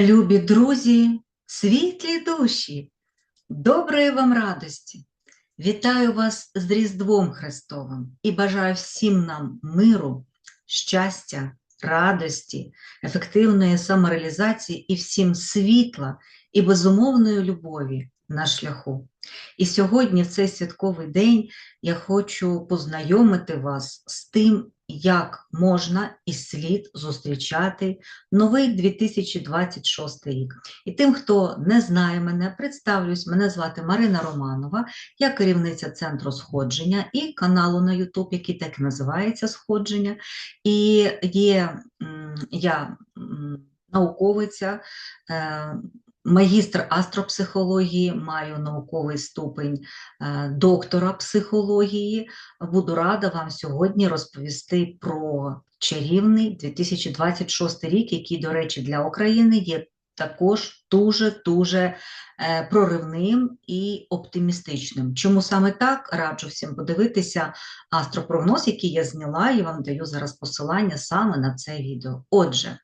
Любі друзі, світлі душі, доброї вам радості! Вітаю вас з Різдвом Христовим і бажаю всім нам миру, щастя, радості, ефективної самореалізації і всім світла і безумовної любові на шляху. І сьогодні, в цей святковий день, я хочу познайомити вас з тим, як можна і слід зустрічати новий 2026 рік. І тим, хто не знає мене, представлюсь, мене звати Марина Романова, я керівниця центру сходження і каналу на YouTube, який так і називається Сходження. І є я науковиця. Магістр астропсихології, маю науковий ступень е, доктора психології. Буду рада вам сьогодні розповісти про чарівний 2026 рік, який, до речі, для України є також дуже-дуже е, проривним і оптимістичним. Чому саме так раджу всім подивитися астропрогноз, який я зняла, і вам даю зараз посилання саме на це відео. Отже,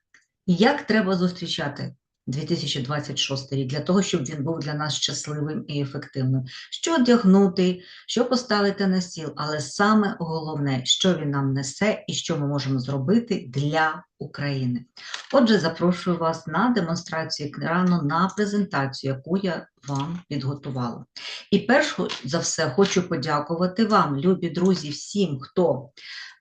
як треба зустрічати 2026 рік, для того, щоб він був для нас щасливим і ефективним. Що одягнути, що поставити на стіл, але саме головне, що він нам несе і що ми можемо зробити для України. Отже, запрошую вас на демонстрацію екрану, на презентацію, яку я вам підготувала. І перш за все хочу подякувати вам, любі друзі, всім, хто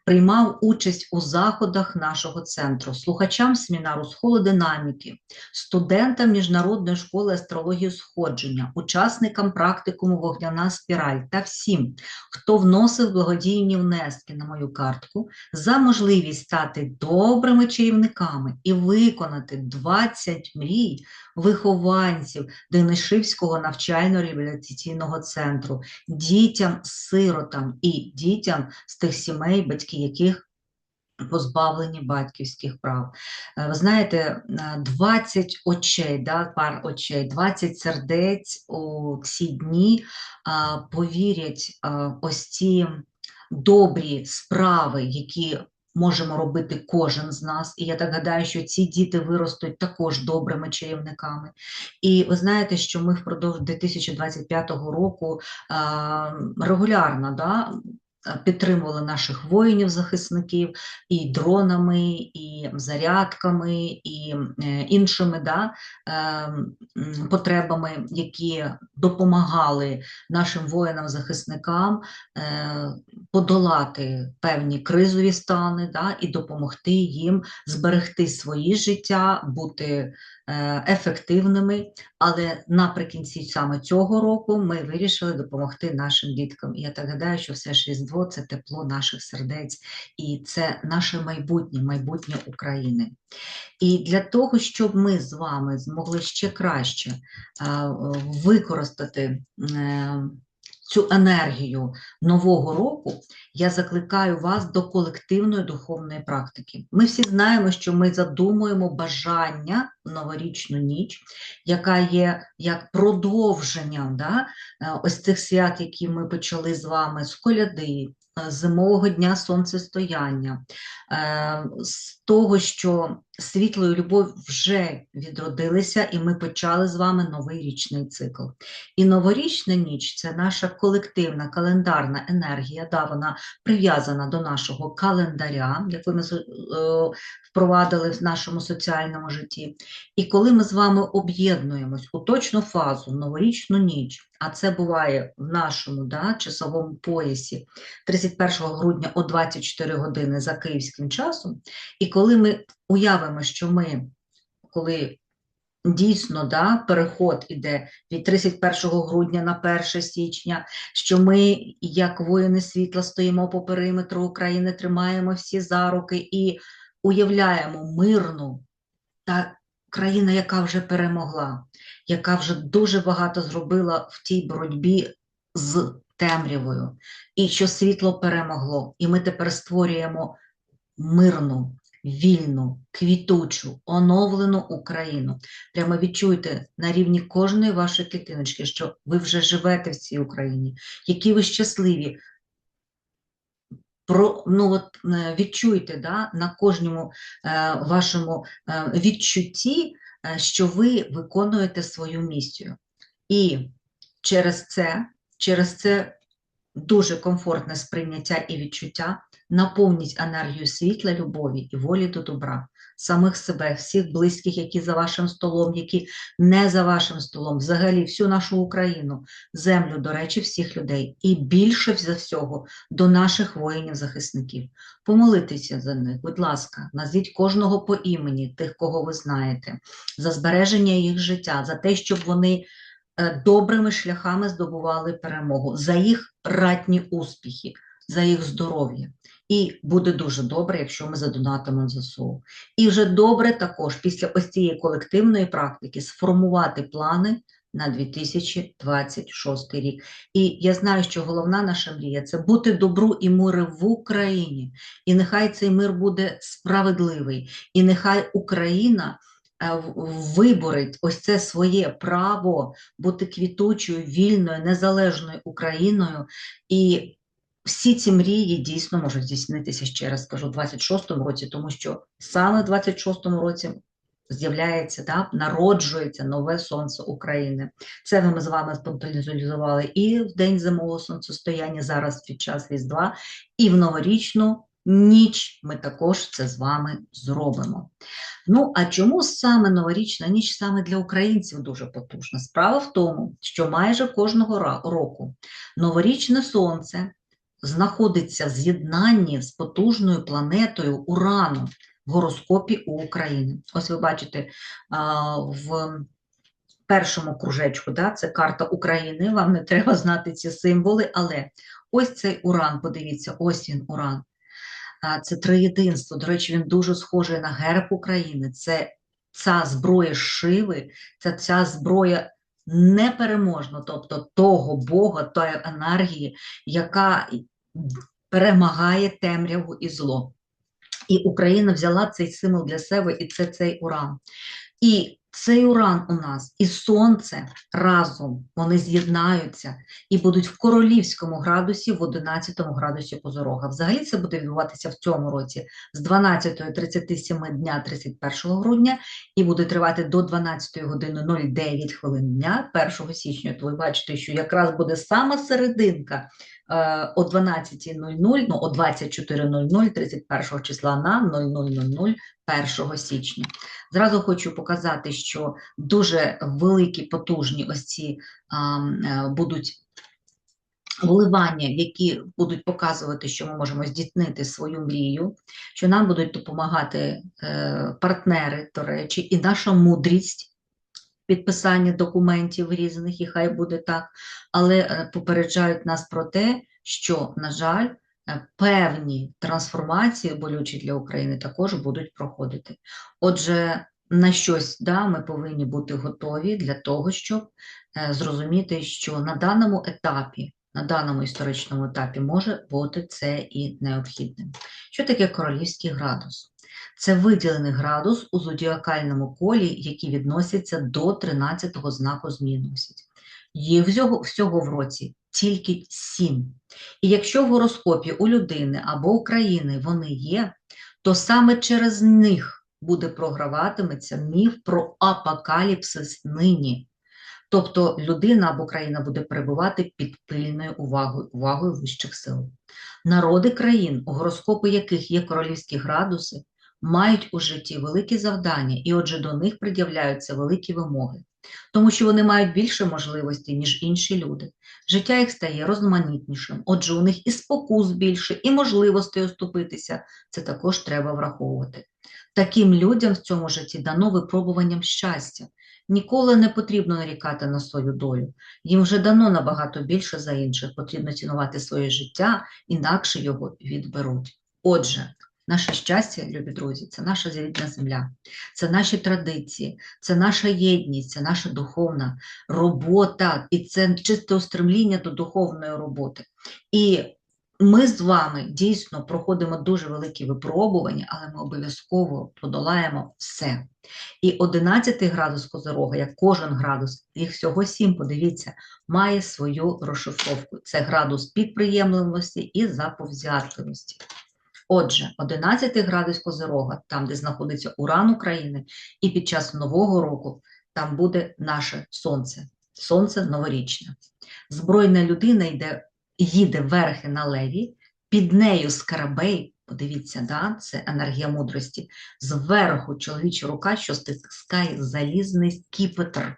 приймав участь у заходах нашого центру, слухачам семінару з холодинаміки, студентам Міжнародної школи астрології сходження, учасникам практикуму Вогняна спіраль та всім, хто вносив благодійні внески на мою картку за можливість стати добрими чарівниками і виконати 20 мрій вихованців Денишивського навчально-реабілітаційного центру, дітям-сиротам і дітям з тих сімей, батьки яких позбавлені батьківських прав. Е, ви знаєте, 20 е, очей, да, пар очей, 20 сердець у ці дні повірять ось ці добрі справи, які можемо робити кожен з нас. І я так гадаю, що ці діти виростуть також добрими чарівниками. І ви знаєте, що ми впродовж 2025 року регулярно да, підтримували наших воїнів-захисників і дронами, і зарядками, і е, іншими да, ем, потребами, які допомагали нашим воїнам-захисникам е, подолати певні кризові стани да, і допомогти їм зберегти свої життя, бути Е, ефективними, але наприкінці саме цього року ми вирішили допомогти нашим діткам. І я так гадаю, що все ж Різдво це тепло наших сердець, і це наше майбутнє, майбутнє України. І для того, щоб ми з вами змогли ще краще е, використати. Е, цю енергію нового року я закликаю вас до колективної духовної практики. Ми всі знаємо, що ми задумуємо бажання в новорічну ніч, яка є як продовженням да, е, ось цих свят, які ми почали з вами з коляди, зимового дня сонцестояння, е, з того, що світло і любов вже відродилися, і ми почали з вами новий річний цикл. І новорічна ніч це наша колективна календарна енергія, да, вона прив'язана до нашого календаря, яку ми е, впровадили в нашому соціальному житті. І коли ми з вами об'єднуємось у точну фазу, новорічну ніч, а це буває в нашому да, часовому поясі 31 грудня о 24 години за київським часом, і коли ми уявимо, що ми, коли Дійсно, да, переход іде від 31 грудня на 1 січня, що ми, як воїни світла, стоїмо по периметру України, тримаємо всі за руки і уявляємо мирну та країна, яка вже перемогла, яка вже дуже багато зробила в тій боротьбі з темрявою, і що світло перемогло, і ми тепер створюємо мирну, вільну, квітучу, оновлену Україну. Прямо відчуйте на рівні кожної вашої клітиночки, що ви вже живете в цій Україні, які ви щасливі. Про, ну от е, Відчуйте да, на кожному е, вашому е, відчутті е, що ви виконуєте свою місію. І через це, через це дуже комфортне сприйняття і відчуття наповніть енергію світла, любові і волі до добра, самих себе, всіх близьких, які за вашим столом, які не за вашим столом, взагалі всю нашу Україну, землю, до речі, всіх людей, і більше за всього до наших воїнів-захисників. Помолитися за них, будь ласка, назвіть кожного по імені, тих, кого ви знаєте, за збереження їх життя, за те, щоб вони е, добрими шляхами здобували перемогу, за їх ратні успіхи, за їх здоров'я. І буде дуже добре, якщо ми задонатимо ЗСУ. І вже добре також після ось цієї колективної практики сформувати плани на 2026 рік. І я знаю, що головна наша мрія це бути добру і миру в Україні. І нехай цей мир буде справедливий, і нехай Україна. е, Виборить ось це своє право бути квітучою, вільною, незалежною Україною, і всі ці мрії дійсно можуть здійснитися, ще раз скажу, у 26-му році, тому що саме в 26-му році з'являється, да, народжується нове сонце України. Це ми з вами спонтанізували і в день зимового сонцестояння, зараз під час Різдва, і в новорічну ніч ми також це з вами зробимо. Ну, а чому саме новорічна ніч саме для українців дуже потужна? Справа в тому, що майже кожного року новорічне сонце знаходиться в з'єднанні з потужною планетою Урану в гороскопі України. Ось ви бачите в першому кружечку, да, це карта України, вам не треба знати ці символи, але ось цей Уран, подивіться, ось він Уран. Це триєдинство. До речі, він дуже схожий на герб України. Це ця зброя Шиви, це ця зброя непереможна, тобто того Бога, тої енергії, яка перемагає темряву і зло. І Україна взяла цей символ для себе, і це цей уран. І цей уран у нас і сонце разом вони з'єднаються і будуть в королівському градусі в 11 градусі Козорога. Взагалі це буде відбуватися в цьому році з 12.37 дня 31 грудня і буде тривати до 12 години 09 хвилин дня 1 січня. То ви бачите, що якраз буде сама серединка о 12.00, ну о 24.00 31 числа на 00.00 1 січня. Зразу хочу показати, що дуже великі, потужні ось ці а, е, будуть вливання, які будуть показувати, що ми можемо здійснити свою мрію, що нам будуть допомагати е, партнери, до речі, і наша мудрість. Підписання документів різних, і хай буде так, але е, попереджають нас про те, що, на жаль, е, певні трансформації болючі для України також будуть проходити. Отже, на щось да, ми повинні бути готові для того, щоб е, зрозуміти, що на даному етапі, на даному історичному етапі може бути це і необхідним. Що таке королівський градус? Це виділений градус у зодіакальному колі, які відносяться до 13-го знаку змін. Їх всього, всього в році тільки сім. І якщо в гороскопі у людини або України вони є, то саме через них буде програватиметься міф про апокаліпсис нині. Тобто людина або країна буде перебувати під пильною увагою, увагою вищих сил. Народи країн, у гороскопи яких є королівські градуси, мають у житті великі завдання, і отже до них пред'являються великі вимоги, тому що вони мають більше можливостей, ніж інші люди. Життя їх стає розманітнішим, отже, у них і спокус більше, і можливостей оступитися. Це також треба враховувати. Таким людям в цьому житті дано випробуванням щастя. Ніколи не потрібно нарікати на свою долю. Їм вже дано набагато більше за інших. Потрібно цінувати своє життя, інакше його відберуть. Отже, наше щастя, любі друзі, це наша рідна земля, це наші традиції, це наша єдність, це наша духовна робота, і це чисте устремління до духовної роботи. І ми з вами дійсно проходимо дуже великі випробування, але ми обов'язково подолаємо все. І 11 градус Козорога, як кожен градус, їх всього 7, подивіться, має свою розшифровку. Це градус підприємливості і заповзятливості. Отже, 11 градус Козирога, там, де знаходиться Уран України, і під час Нового року там буде наше сонце, сонце новорічне. Збройна людина йде, їде верхи на леві, під нею скарабей, подивіться, да, це енергія мудрості, зверху чоловіча рука, що стискає залізний скіпетр.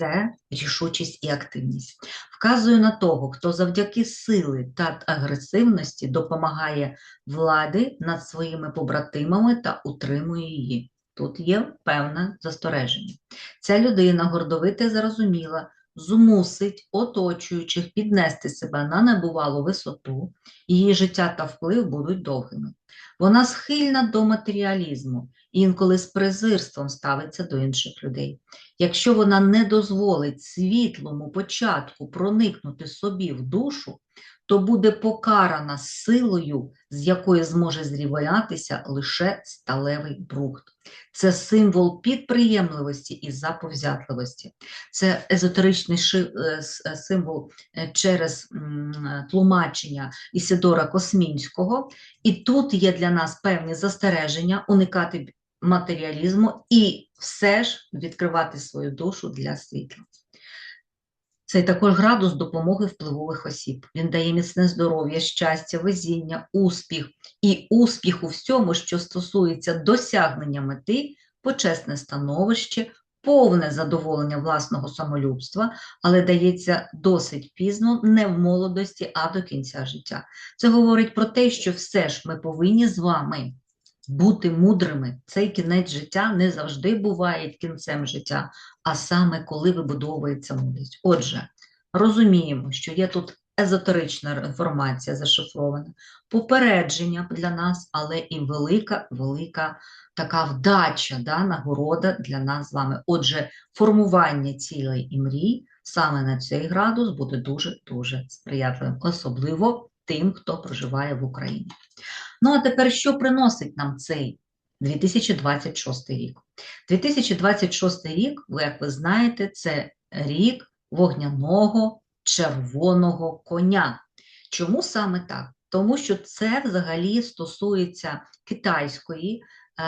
Це рішучість і активність. Вказую на того, хто завдяки сили та агресивності допомагає влади над своїми побратимами та утримує її. Тут є певне застереження. Ця людина гордовита і зарозуміла, змусить оточуючих піднести себе на небувалу висоту, її життя та вплив будуть довгими. Вона схильна до матеріалізму, інколи з презирством ставиться до інших людей. Якщо вона не дозволить світлому початку проникнути собі в душу, то буде покарана силою, з якої зможе зрівнятися лише сталевий брухт. Це символ підприємливості і заповзятливості. Це езотеричний е, е, символ е, через тлумачення Ісидора Космінського. І тут є для нас певні застереження уникати матеріалізму і все ж відкривати свою душу для світла. Це також градус допомоги впливових осіб. Він дає міцне здоров'я, щастя, везіння, успіх і успіх у всьому, що стосується досягнення мети, почесне становище, повне задоволення власного самолюбства, але дається досить пізно, не в молодості, а до кінця життя. Це говорить про те, що все ж ми повинні з вами бути мудрими. Цей кінець життя не завжди буває кінцем життя, а саме коли вибудовується мудрість. Отже, розуміємо, що є тут езотерична інформація зашифрована, попередження для нас, але і велика, велика така вдача, да, нагорода для нас з вами. Отже, формування цілей і мрій саме на цей градус буде дуже-дуже сприятливим, особливо тим, хто проживає в Україні. Ну, а тепер що приносить нам цей 2026 рік? 2026 рік, як ви знаєте, це рік вогняного червоного коня. Чому саме так? Тому що це взагалі стосується китайської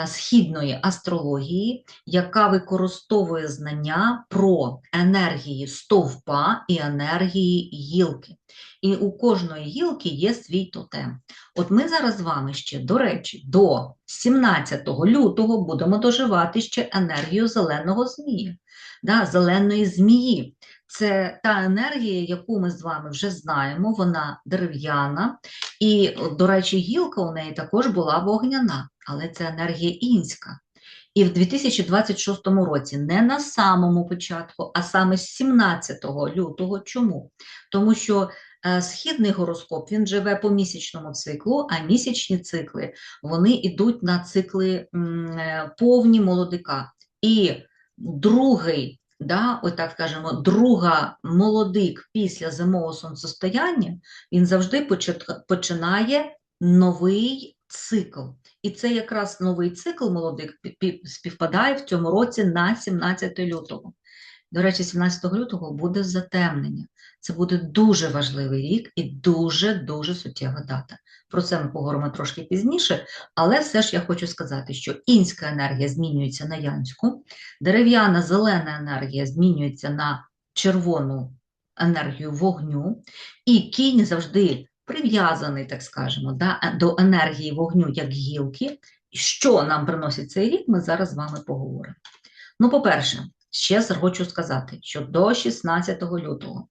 східної астрології, яка використовує знання про енергії стовпа і енергії гілки. І у кожної гілки є свій тотем. От ми зараз з вами ще, до речі, до 17 лютого будемо доживати ще енергію зеленого змія, да, зеленої змії. Це та енергія, яку ми з вами вже знаємо, вона дерев'яна, і, до речі, гілка у неї також була вогняна, але це енергія інська. І в 2026 році не на самому початку, а саме з 17 лютого. Чому? Тому що е, східний гороскоп він живе по місячному циклу, а місячні цикли вони йдуть на цикли е, повні молодика. І другий, да, ось так скажемо, друга молодик після зимового сонцестояння, він завжди починає новий цикл. І це якраз новий цикл молодик пі- пі- співпадає в цьому році на 17 лютого. До речі, 17 лютого буде затемнення. Це буде дуже важливий рік і дуже-дуже суттєва дата. Про це ми поговоримо трошки пізніше, але все ж я хочу сказати, що інська енергія змінюється на янську, дерев'яна зелена енергія змінюється на червону енергію вогню, і кінь завжди прив'язаний, так скажемо, да, до енергії вогню як гілки. Що нам приносить цей рік, ми зараз з вами поговоримо. Ну, по-перше, ще раз хочу сказати, що до 16 лютого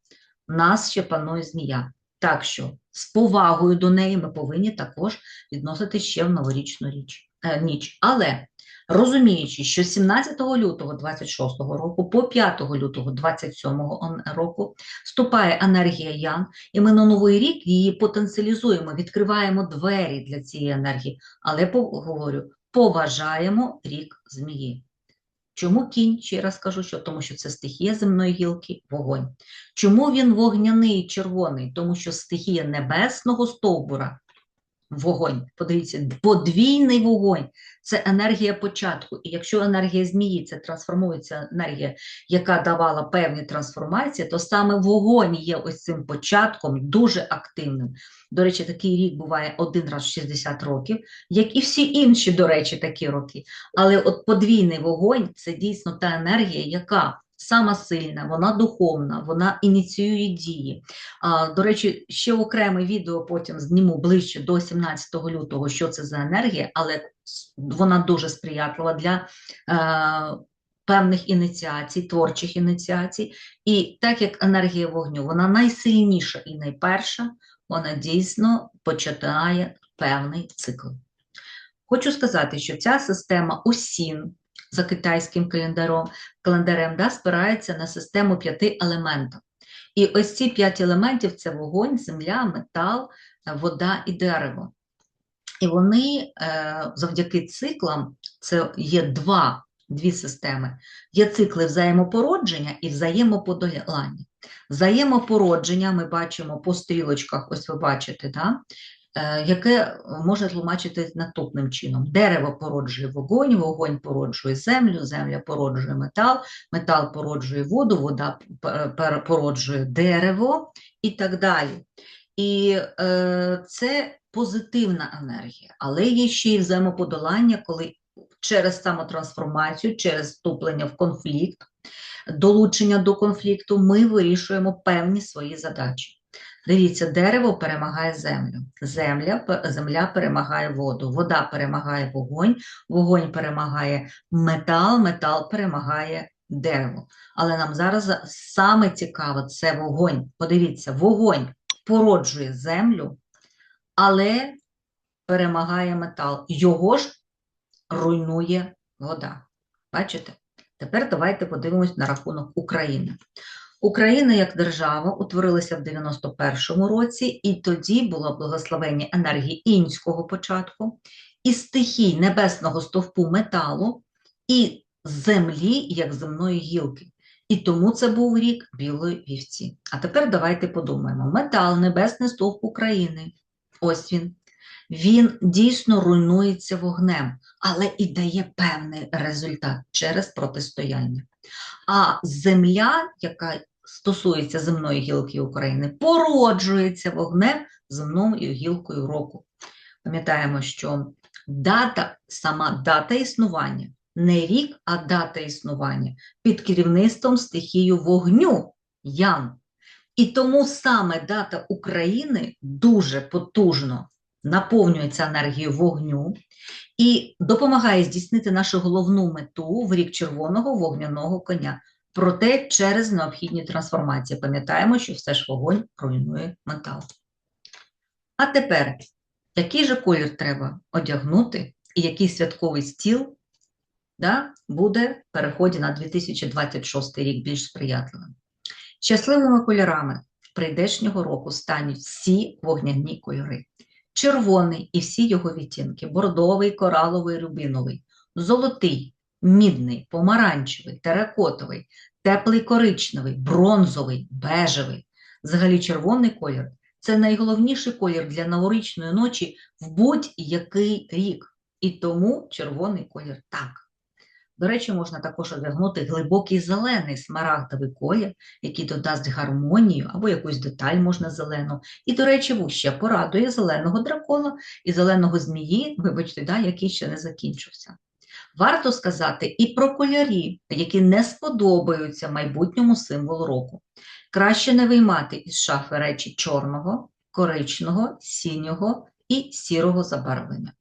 в нас ще панує змія. Так що з повагою до неї ми повинні також відносити ще в новорічну річ, е, ніч. Але розуміючи, що 17 лютого 26 року по 5 лютого 27 року вступає енергія Ян, і ми на новий рік її потенціалізуємо, відкриваємо двері для цієї енергії, але говорю, поважаємо рік змії. Чому кінь? Ще раз кажу, що тому що це стихія земної гілки, вогонь. Чому він вогняний і червоний? Тому що стихія небесного стовбура вогонь. Подивіться, подвійний вогонь це енергія початку. І якщо енергія змії це трансформується енергія, яка давала певні трансформації, то саме вогонь є ось цим початком дуже активним. До речі, такий рік буває один раз в 60 років, як і всі інші, до речі, такі роки. Але от подвійний вогонь це дійсно та енергія, яка сама сильна, вона духовна, вона ініціює дії. А, До речі, ще окреме відео потім зніму ближче до 17 лютого, що це за енергія, але вона дуже сприятлива для е, певних ініціацій, творчих ініціацій. І так як енергія вогню, вона найсильніша і найперша, вона дійсно починає певний цикл. Хочу сказати, що ця система осін за китайським календарем, календарем да, спирається на систему п'яти елементів. І ось ці п'ять елементів це вогонь, земля, метал, вода і дерево. І вони е, завдяки циклам, це є два, дві системи, є цикли взаємопородження і взаємоподолання. Взаємопородження ми бачимо по стрілочках, ось ви бачите, да? Е, яке може тлумачити наступним чином. Дерево породжує вогонь, вогонь породжує землю, земля породжує метал, метал породжує воду, вода породжує дерево і так далі. І е, це позитивна енергія, але є ще й взаємоподолання, коли через самотрансформацію, через вступлення в конфлікт, долучення до конфлікту, ми вирішуємо певні свої задачі. Дивіться, дерево перемагає землю, земля, земля перемагає воду, вода перемагає вогонь, вогонь перемагає метал, метал перемагає дерево. Але нам зараз саме цікаво це вогонь. Подивіться, вогонь породжує землю, але перемагає метал. Його ж руйнує вода. Bачите? Тепер давайте подивимось на рахунок України. Україна як держава утворилася в 91-му році, і тоді було благословення енергії інського початку, і стихій небесного стовпу металу, і землі як земної гілки. І тому це був рік білої вівці. А тепер давайте подумаємо: метал, небесний стовп України. Ось він. Він дійсно руйнується вогнем, але і дає певний результат через протистояння. А земля, яка стосується земної гілки України, породжується вогнем земною гілкою року. Пам'ятаємо, що дата, сама дата існування, не рік, а дата існування під керівництвом стихію вогню Ян. І тому саме дата України дуже потужно наповнюється енергією вогню і допомагає здійснити нашу головну мету в рік червоного вогняного коня. Проте через необхідні трансформації. Пам'ятаємо, що все ж вогонь руйнує метал. А тепер, який же колір треба одягнути, і який святковий стіл да, буде в переході на 2026 рік більш сприятливим? Щасливими кольорами прийдешнього року стануть всі вогняні кольори. Червоний і всі його відтінки, бордовий, кораловий, рубіновий, золотий, мідний, помаранчевий, теракотовий, теплий коричневий, бронзовий, бежевий. Взагалі червоний колір це найголовніший колір для новорічної ночі в будь-який рік. І тому червоний колір так. До речі, можна також одягнути глибокий зелений смарагдовий колір, який додасть гармонію або якусь деталь можна зелену. І, до речі, вуще порадує зеленого дракона і зеленого змії, вибачте, да, який ще не закінчився. Варто сказати і про кольорі, які не сподобаються майбутньому символу року. Краще не виймати із шафи речі чорного, коричного, синього і сірого забарвлення.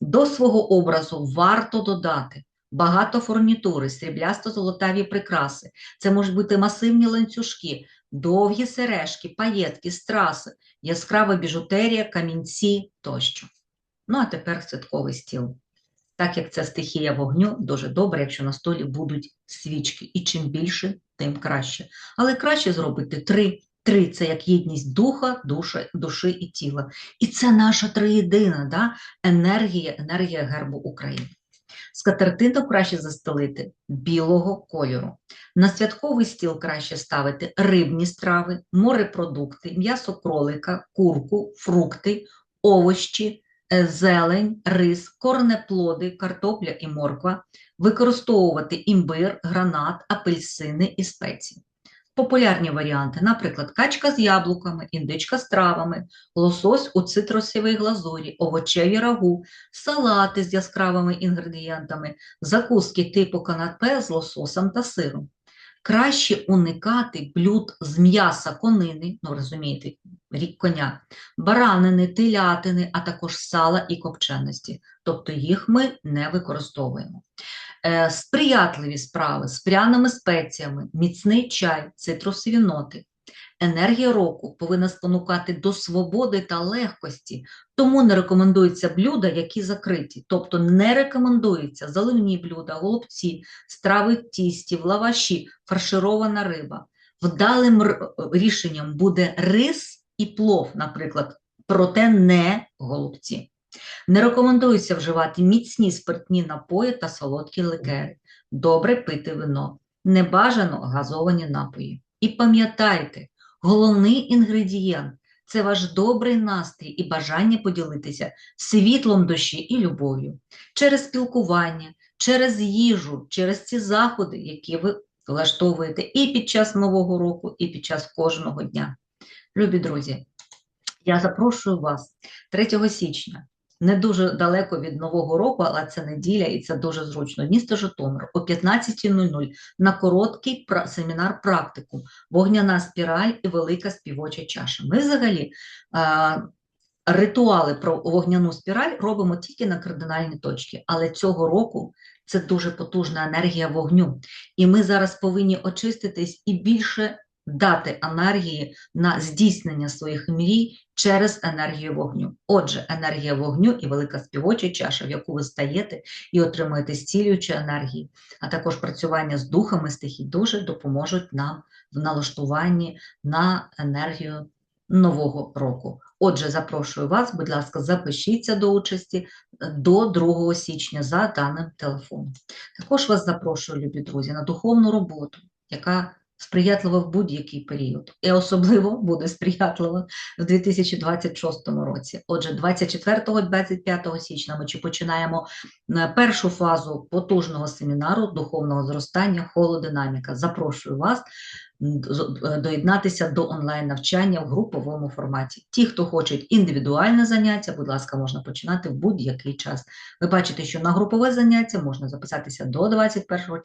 До свого образу варто додати багато фурнітури, сріблясто-золотаві прикраси. Це можуть бути масивні ланцюжки, довгі сережки, паєтки, страси, яскрава біжутерія, камінці тощо. Ну а тепер святковий стіл. Так як це стихія вогню, дуже добре, якщо на столі будуть свічки. І чим більше, тим краще. Але краще зробити три. Три це як єдність духа, душа, душі і тіла. І це наша триєдина да? енергія, енергія гербу України. Скатертину краще застелити білого кольору. На святковий стіл краще ставити рибні страви, морепродукти, м'ясо кролика, курку, фрукти, овощі, зелень, рис, корнеплоди, картопля і морква, використовувати імбир, гранат, апельсини і спеції. Популярні варіанти, наприклад, качка з яблуками, індичка з травами, лосось у цитрусовій глазурі, овочеві рагу, салати з яскравими інгредієнтами, закуски типу канапе з лососом та сиром. Краще уникати блюд з м'яса конини, ну розумієте, рік коня, баранини, телятини, а також сала і копченості. Тобто їх ми не використовуємо. Е, сприятливі справи з пряними спеціями, міцний чай, цитрусові ноти. Енергія року повинна спонукати до свободи та легкості, тому не рекомендуються блюда, які закриті. Тобто не рекомендуються заливні блюда, голубці, страви в тісті, в лаваші, фарширована риба. Вдалим рішенням буде рис і плов, наприклад, проте не голубці. Не рекомендується вживати міцні спиртні напої та солодкі ликери. Добре пити вино. Небажано газовані напої. І пам'ятайте, головний інгредієнт це ваш добрий настрій і бажання поділитися світлом душі і любов'ю через спілкування, через їжу, через ці заходи, які ви влаштовуєте і під час Нового року, і під час кожного дня. Любі друзі, я запрошую вас 3 січня не дуже далеко від Нового року, але це неділя і це дуже зручно. Місто Житомир о 15.00 на короткий семінар практику Вогняна спіраль і велика співоча чаша. Ми взагалі е, ритуали про вогняну спіраль робимо тільки на кардинальні точки, але цього року це дуже потужна енергія вогню. І ми зараз повинні очиститись і більше дати енергії на здійснення своїх мрій через енергію вогню. Отже, енергія вогню і велика співоча чаша, в яку ви стаєте і отримуєте зцілюючі енергії, а також працювання з духами стихій дуже допоможуть нам в налаштуванні на енергію нового року. Отже, запрошую вас, будь ласка, запишіться до участі до 2 січня за даним телефоном. Також вас запрошую, любі друзі, на духовну роботу, яка сприятлива в будь-який період, і особливо буде сприятлива в 2026 році. Отже, 24-25 січня ми чи починаємо е, першу фазу потужного семінару духовного зростання холодинаміка. Запрошую вас доєднатися до онлайн-навчання в груповому форматі. Ті, хто хочуть індивідуальне заняття, будь ласка, можна починати в будь-який час. Ви бачите, що на групове заняття можна записатися до 21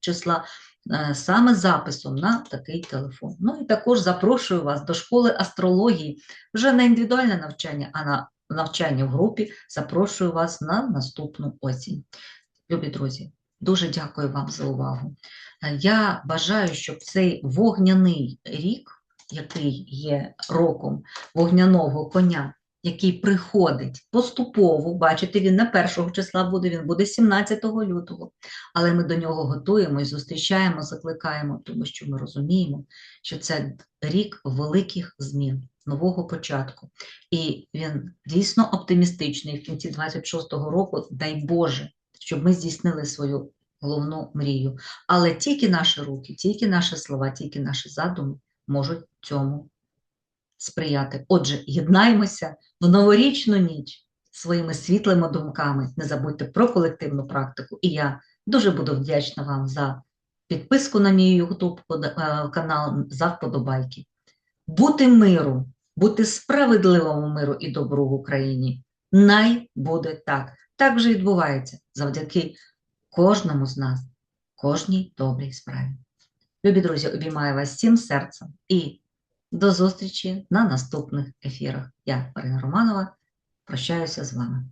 числа е, саме записом на такий телефон. Ну і також запрошую вас до школи астрології вже на індивідуальне навчання, а на навчання в групі запрошую вас на наступну осінь. Любі друзі, дуже дякую вам за увагу. Я бажаю, щоб цей вогняний рік, який є роком вогняного коня, який приходить поступово, бачите, він не 1 числа буде, він буде 17 лютого, але ми до нього готуємо і зустрічаємо, закликаємо, тому що ми розуміємо, що це рік великих змін, нового початку. І він дійсно оптимістичний в кінці 26-го року, дай Боже, щоб ми здійснили свою головну мрію. Але тільки наші руки, тільки наші слова, тільки наші задуми можуть цьому сприяти. Отже, єднаймося в новорічну ніч своїми світлими думками. Не забудьте про колективну практику. І я дуже буду вдячна вам за підписку на мій YouTube е, канал, за вподобайки. Бути миру, бути справедливому миру і добру в Україні. Най буде так. Так вже відбувається завдяки кожному з нас, кожній добрій справі. Любі друзі, обіймаю вас всім серцем і до зустрічі на наступних ефірах. Я, Марина Романова, прощаюся з вами.